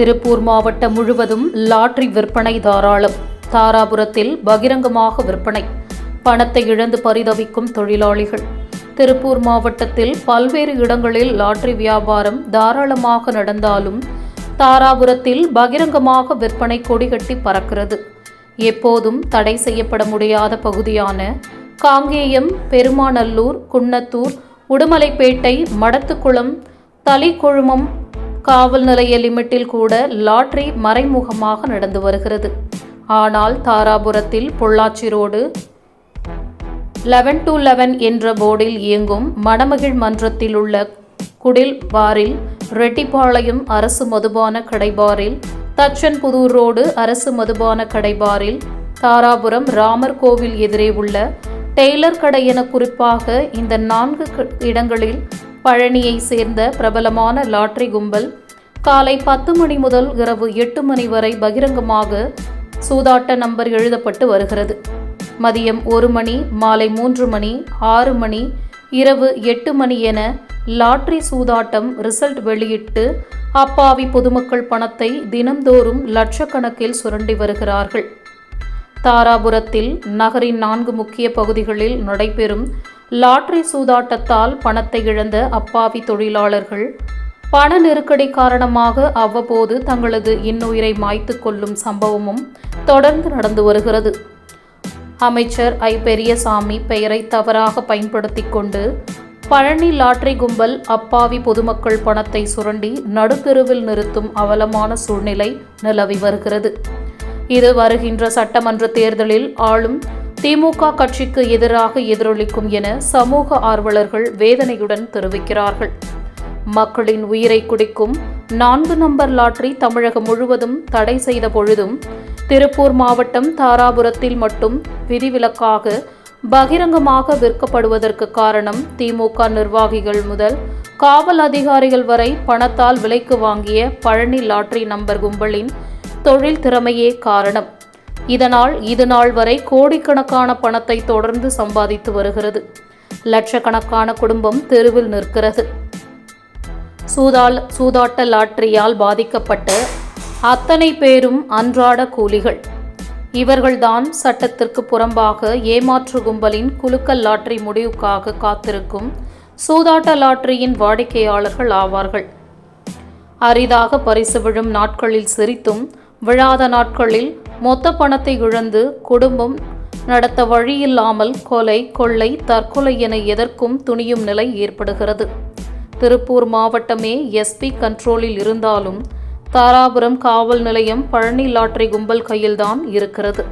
திருப்பூர் மாவட்டம் முழுவதும் லாட்ரி விற்பனை தாராளம். தாராபுரத்தில் பகிரங்கமாக விற்பனை. பணத்தை இழந்து பரிதவிக்கும் தொழிலாளிகள். திருப்பூர் மாவட்டத்தில் பல்வேறு இடங்களில் லாட்ரி வியாபாரம் தாராளமாக நடந்தாலும் தாராபுரத்தில் பகிரங்கமாக விற்பனை கொடிகட்டி பறக்கிறது. எப்போதும் தடை செய்யப்பட முடியாத பகுதியான காங்கேயம் பெருமாநல்லூர் குன்னத்தூர் உடுமலைப்பேட்டை மடத்துக்குளம் தலிக்குழுமம் காவல் நிலைய லிமிட்டில் கூட லாட்ரி மறைமுகமாக நடந்து வருகிறது. ஆனால் தாராபுரத்தில் Pollachi road eleven to eleven என்ற போர்டில் இயங்கும் மணமகிழ் மன்றத்தில் உள்ள குடில் பாரில் ரெட்டிப்பாளையம் அரசு மதுபான கடைபாரில் தச்சன்புதூர் ரோடு அரசு மதுபான கடைபாரில் தாராபுரம் ராமர் கோவில் எதிரே உள்ள டெய்லர் கடை என குறிப்பாக இந்த நான்கு இடங்களில் பழனியை சேர்ந்த பிரபலமான லாட்ரி கும்பல் காலை பத்து மணி முதல் இரவு எட்டு மணி வரை பகிரங்கமாக சூதாட்ட நம்பர் எழுதப்பட்டு வருகிறது. மதியம் ஒரு மணி மாலை மூன்று மணி ஆறு மணி இரவு எட்டு மணி என லாட்ரி சூதாட்டம் ரிசல்ட் வெளியிட்டு அப்பாவி பொதுமக்கள் பணத்தை தினம்தோறும் லட்சக்கணக்கில் சுரண்டி வருகிறார்கள். தாராபுரத்தில் நகரின் நான்கு முக்கிய பகுதிகளில் நடைபெறும் லாட்ரி சூதாட்டத்தால் பணத்தை இழந்த அப்பாவி தொழிலாளர்கள். பண நெருக்கடி காரணமாக அவ்வப்போது தங்களது இன்னுயிரை மாய்த்து கொள்ளும் சம்பவமும் தொடர்ந்து நடந்து வருகிறது. அமைச்சர் ஐ. பெரியசாமி பெயரை தவறாக பயன்படுத்தி கொண்டு பழனி லாட்ரி கும்பல் அப்பாவி பொதுமக்கள் பணத்தை சுரண்டி நடுத்தெருவில் நிறுத்தும் அவலமான சூழ்நிலை நிலவி வருகிறது. இது வருகின்ற சட்டமன்ற தேர்தலில் ஆளும் திமுக கட்சிக்கு எதிராக எதிரொலிக்கும் என சமூக ஆர்வலர்கள் வேதனையுடன் தெரிவிக்கிறார்கள். மக்களின் உயிரை குடிக்கும் நான்கு நம்பர் லாட்டரி தமிழகம் முழுவதும் தடை செய்த பொழுதும் திருப்பூர் மாவட்டம் தாராபுரத்தில் மட்டும் விதிவிலக்காக பகிரங்கமாக விற்கப்படுவதற்கு காரணம் திமுக நிர்வாகிகள் முதல் காவல் அதிகாரிகள் வரை பணத்தால் விலைக்கு வாங்கிய பழனி லாட்டரி நம்பர் கும்பலின் தொழில் திறமையே காரணம். இதனால் இது நாள் வரை கோடிக்கணக்கான பணத்தை தொடர்ந்து சம்பாதித்து வருகிறது. லட்சக்கணக்கான குடும்பம் தெருவில் நிற்கிறது. சூதால் சூதாட்ட லாட்டரியால் பாதிக்கப்பட்ட அத்தனை பேரும் அன்றாட கூலிகள். இவர்கள்தான் சட்டத்திற்கு புறம்பாக ஏமாற்று கும்பலின் குலுக்கல் லாட்டரி முடிவுக்காக காத்திருக்கும் சூதாட்ட லாட்டரியின் வாடிக்கையாளர்கள் ஆவார்கள். அரிதாக பரிசு விழும் நாட்களில் சிரித்தும் விழாத நாட்களில் மொத்த பணத்தை இழந்து குடும்பம் நடத்த வழியில்லாமல் கொலை கொள்ளை தற்கொலை என எதற்கும் துணியும் நிலை ஏற்படுகிறது. திருப்பூர் மாவட்டமே எஸ்பி கண்ட்ரோலில் இருந்தாலும் தாராபுரம் காவல் நிலையம் பழனி லாட்டரி கும்பல் கையில்தான் இருக்கிறது.